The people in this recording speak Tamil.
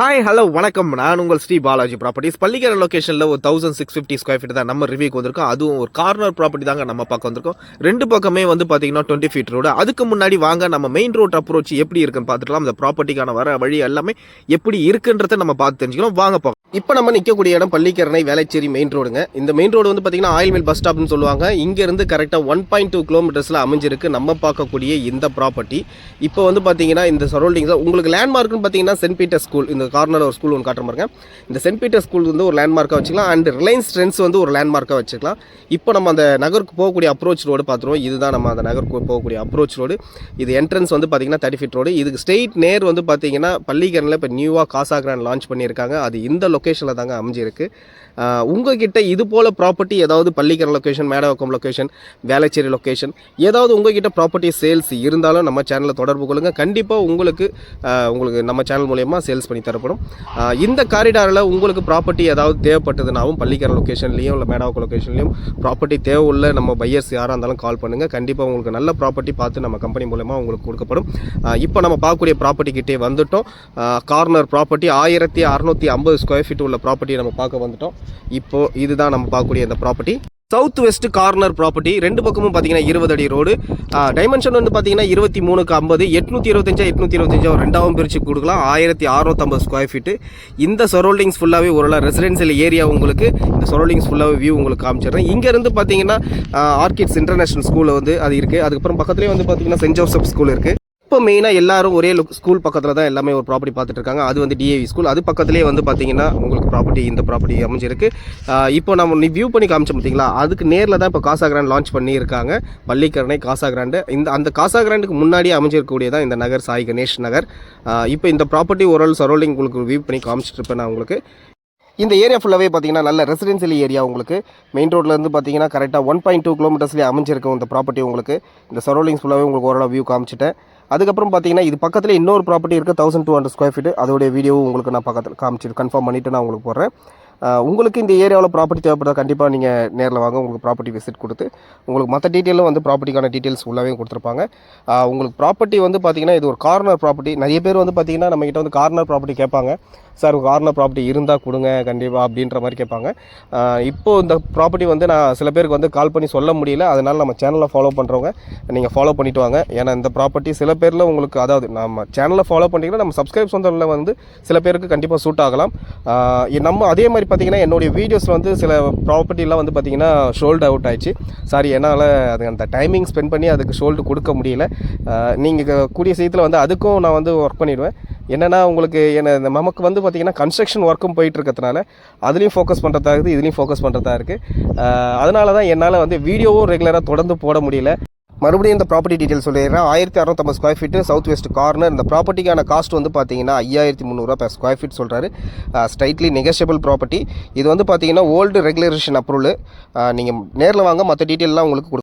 ஹாய் ஹலோ வணக்கம். நான் உங்கள் ஸ்ரீ பாலாஜி ப்ராப்பர்ட்டிஸ் பள்ளிக்கர லொகேஷனில் ஒரு thousand six fifty square feet தான் நம்ம ரிவ்யூக்கு வந்திருக்கோம். அதுவும் ஒரு கார்னர் ப்ராப்பர்ட்டி தாங்க நம்ம பார்க்க வந்திருக்கோம். ரெண்டு பக்கமே வந்து பார்த்தீங்கன்னா டுவெண்ட்டி ஃபீட் ரோடு அதுக்கு முன்னாடி வாங்க நம்ம மெயின் ரோட் அப்ரோச் எப்படி இருக்குன்னு பார்த்துக்கலாம். அந்த ப்ராப்பர்ட்டிக்கான வர வழி எல்லாமே எப்படி இருக்குன்றதை நம்ம பார்த்து தெரிஞ்சுக்கலாம். வாங்க பார்க்கலாம். இப்போ நம்ம நிற்கக்கூடிய இடம் பள்ளிக்கரணை வேலைச்சேரி மெயின் ரோடுங்க இந்த மெயின் ரோடு வந்து பார்த்தீங்கன்னா ஆயில் மில் பஸ் ஸ்டாப்னு சொல்லுவாங்க. இங்கேருந்து கரெக்டாக ஒன் பாயிண்ட் டூ கிலோமீட்டர்ஸில் அமைஞ்சிருக்கு. நம்ம பார்க்கக்கூடிய இந்த ப்ராப்பர்ட்டி இப்போ வந்து பார்த்தீங்கன்னா இந்த சரௌண்டிங்ஸில் உங்களுக்கு லேண்ட்மார்க்னு பார்த்தீங்கன்னா சென்ட் பீட்டர் ஸ்கூல் இந்த கார்னரில் ஒரு ஸ்கூல் ஒன்று காட்டுற பாருங்க. இந்த சென்ட் பீட்டர் ஸ்கூல் வந்து ஒரு லேண்ட்மார்க்காக வச்சுக்கலாம். அண்ட் ரிலையன்ஸ் ட்ரெண்ட்ஸ் வந்து ஒரு லேண்ட்மார்க்காக வச்சுக்கலாம். இப்போ நம்ம அந்த நகருக்கு போகக்கூடிய அப்ரோச் ரோடு பார்த்துருவோம் இதுதான் நம்ம அந்த நகருக்கு போகக்கூடிய அப்ரோச் ரோடு இது என்ட்ரன்ஸ் வந்து பார்த்தீங்கன்னா தேர்ட்டி ஃபீட் ரோடு இதுக்கு ஸ்ட்ரெயிட் நேர் வந்து பார்த்தீங்கன்னா பள்ளிக்கரனில் இப்போ நியூவாக காசா கிராண்ட் லான்ச் பண்ணியிருக்காங்க. அது இந்த லொக்கேஷனில் தாங்க அமைஞ்சிருக்கு. உங்ககிட்ட இது போல் ப்ராப்பர்ட்டி ஏதாவது Pallikaranai location Medavakkam location Velachery location ஏதாவது உங்ககிட்ட ப்ராப்பர்ட்டி சேல்ஸ் இருந்தாலும் நம்ம சேனலில் தொடர்பு கொள்ளுங்கள் கண்டிப்பாக உங்களுக்கு உங்களுக்கு நம்ம சேனல் மூலயமா சேல்ஸ் பண்ணி தரப்படும். இந்த காரிடாரில் உங்களுக்கு ப்ராப்பர்ட்டி ஏதாவது தேவைப்பட்டதுனாவும் பள்ளிக்கர லொக்கேஷன்லேயும் இல்லை மேடவாக்கம் லொக்கேஷன்லேயும் ப்ராப்பர்ட்டி தேவை உள்ள நம்ம பையர்ஸ் யாராக இருந்தாலும் கால் பண்ணுங்கள் கண்டிப்பாக உங்களுக்கு நல்ல ப்ராப்பர்ட்டி பார்த்து நம்ம கம்பெனி மூலயமா உங்களுக்கு கொடுக்கப்படும். இப்போ நம்ம பார்க்கக்கூடிய ப்ராப்பர்ட்டி கிட்டே வந்துட்டோம். கார்னர் ப்ராப்பர்ட்டி ஆயிரத்தி அறநூற்றி ஐம்பது ஸ்கொயர் ஃபிட் உள்ள ப்ராப்பர்ட்டி நம்ம பார்க்க வந்துட்டோம். இப்போ இதுதான் நம்ம பார்க்கக்கூடிய இந்த property south west corner property ரெண்டு பக்கமும் பார்த்தீங்கன்னா இருபது அடி ரோடு டைமென்ஷன் வந்து பார்த்தீங்கன்னா இருபத்தி மூணுக்கு ஐம்பது எட்நூற்றி இருபத்தஞ்சா எட்நூற்றி இருபத்தஞ்சா ரெண்டாவும் பிரித்து கொடுக்கலாம். ஆயிரத்தி அறுநூத்தம்பது ஸ்கொயர் ஃபீட்டு இந்த சரௌண்டிங்ஸ் ஃபுல்லாகவே ஒரு ரெசிடென்சியல் ஏரியா உங்களுக்கு இந்த சரௌண்டிங்ஸ் ஃபுல்லாகவே வியூ உங்களுக்கு காமிச்சிடுறேன். இங்கேருந்து பார்த்தீங்கன்னா ஆர்கிட்ஸ் இன்டர்நேஷனல் ஸ்கூலில் வந்து அது இருக்குது அதுக்கப்புறம் பக்கத்துலேயே வந்து பார்த்தீங்கன்னா சென்ட் ஜோசப் ஸ்கூல் இருக்குது இப்போ மெயினாக எல்லாரும் ஒரே ஸ்கூல் பக்கத்தில் தான் எல்லாமே ஒரு ப்ராப்பர்ட்டி பார்த்துட்டு இருக்காங்க அது வந்து டிஏவி ஸ்கூல் அது பக்கத்துலேயே வந்து பார்த்தீங்கன்னா உங்களுக்கு ப்ராப்பர்ட்டி இந்த ப்ராப்பர்ட்டி அமைஞ்சிருக்கு. இப்போ நம்ம நீ வியூ பண்ணி காமிச்சோம் பார்த்தீங்களா? அதுக்கு நேரில் தான் இப்போ காசா கிராண்ட் லான்ச் பண்ணியிருக்காங்க. பள்ளிக்கரணை காசா கிராண்டு இந்த அந்த காசா கிராண்டுக்கு முன்னாடியே அமைஞ்சிருக்கக்கூடியதான் இந்த நகர் சாய் கணேஷ் நகர். இப்போ இந்த ப்ராப்பர்ட்டி ஓரளவு சரௌண்டிங் உங்களுக்கு வியூ பண்ணி காமிச்சிட்டு இருப்பேன் நான் உங்களுக்கு. இந்த ஏரியா ஃபுல்லாகவே பார்த்தீங்கன்னா நல்ல ரெசிடென்சியல் ஏரியா உங்களுக்கு. மெயின் ரோட்லேருந்து பார்த்தீங்கன்னா கரெக்டாக ஒன் பாயிண்ட் டூ கிலோமீட்டர்ஸ்லேயே அமைஞ்சிருக்கும் இந்த ப்ராப்பர்ட்டி உங்களுக்கு. இந்த சரௌண்டிங்ஸ் ஃபுல்லாகவே உங்களுக்கு ஓரளவு வியூ காமிச்சிட்டேன். அதுக்கப்புறம் பார்த்தீங்கன்னா இது பக்கத்தில் இன்னொரு ப்ராப்பர்ட்டி இருக்குது thousand two hundred square feet அதோடைய வீடியோவும் உங்களுக்கு நான் பக்கத்தில் காமிச்சு கன்ஃபார்ம் பண்ணிவிட்டு நான் உங்களுக்கு போடுறேன். உங்களுக்கு இந்த ஏரியாவில் ப்ராப்பர்ட்டி தேவைப்படுதா கண்டிப்பாக நீங்கள் நேரில் வாங்க உங்களுக்கு ப்ராப்பர்ட்டி விசிட் கொடுத்து. உங்களுக்கு மற்ற டீட்டெயிலும் வந்து ப்ராப்பர்ட்டிக்கான டீட்டெயில்ஸ் உள்ளவே கொடுத்துருப்பாங்க. உங்களுக்கு ப்ராப்பர்ட்டி வந்து பார்த்தீங்கன்னா இது ஒரு கார்னர் ப்ராப்பர்ட்டி நிறைய பேர் வந்து பார்த்தீங்கன்னா நம்மகிட்ட வந்து கார்னர் ப்ராப்பர்ட்டி கேட்பாங்க. சார் கார்னர் ப்ராப்பர்ட்டி இருந்தால் கொடுங்க கண்டிப்பாக அப்படின்ற மாதிரி கேட்பாங்க. இப்போது இப்போ இந்த ப்ராப்பர்ட்டி வந்து நான் சில பேருக்கு வந்து கால் பண்ணி சொல்ல முடியல. அதனால் நம்ம சேனலை ஃபாலோ பண்ணுறவங்க நீங்கள் ஃபாலோ பண்ணிட்டு வாங்க. ஏன்னா இந்த ப்ராப்பர்ட்டி சில பேரில் உங்களுக்கு அதாவது நம்ம சேனலை ஃபாலோ பண்ணிங்கன்னா நம்ம சப்ஸ்கிரைப் சொந்தரில் வந்து சில பேருக்கு கண்டிப்பாக சூட் ஆகலாம். நம்ம அதே மாதிரி பார்த்தீங்கன்னா என்னுடைய வீடியோஸில் வந்து சில ப்ராப்பர்ட்டிலாம் வந்து பார்த்தீங்கன்னா ஷோல்டு அவுட் ஆயிடுச்சு. சாரி என்னால் அது அந்த டைமிங் ஸ்பெண்ட் பண்ணி அதுக்கு ஷோல்டு கொடுக்க முடியல. நீங்கள் கூடிய சீத்தில் வந்து அதுக்கும் நான் வந்து ஒர்க் பண்ணிடுவேன். என்னென்னா உங்களுக்கு என்ன இந்த நமக்கு வந்து பார்த்தீங்கன்னா கன்ஸ்ட்ரக்ஷன் ஒர்க்கும் போயிட்டு இருக்கிறதுனால அதுலேயும் ஃபோக்கஸ் பண்ணுறதா இருக்குது இதுலேயும் ஃபோக்கஸ் பண்ணுறதா இருக்குது. அதனால தான் என்னால் வந்து வீடியோவும் ரெகுலராக தொடர்ந்து போட முடியல. மறுபடியும் இந்த ப்ராப்பர்ட்டி டீட்டெயில் சொல்லிடுறேன். ஆயிரத்தி அறநூத்தம்பது square feet south west corner இந்த ப்ராப்பர்ட்டிக்கான காஸ்ட் வந்து பார்த்தீங்கன்னா ஐயாயிரத்தி முந்நூறுரூவா per ஸ்கொயர் ஃபீட் சொல்கிறாரு ஸ்ட்ரைட்லி நெகஷியபிள் ப்ராப்பர்ட்டி இது வந்து பார்த்தீங்கன்னா ஓல்டு ரெகுலேஷன் அப்ரூவல் நீங்கள் நேரில் வாங்க மற்ற டீட்டெயிலெலாம் உங்களுக்கு கொடு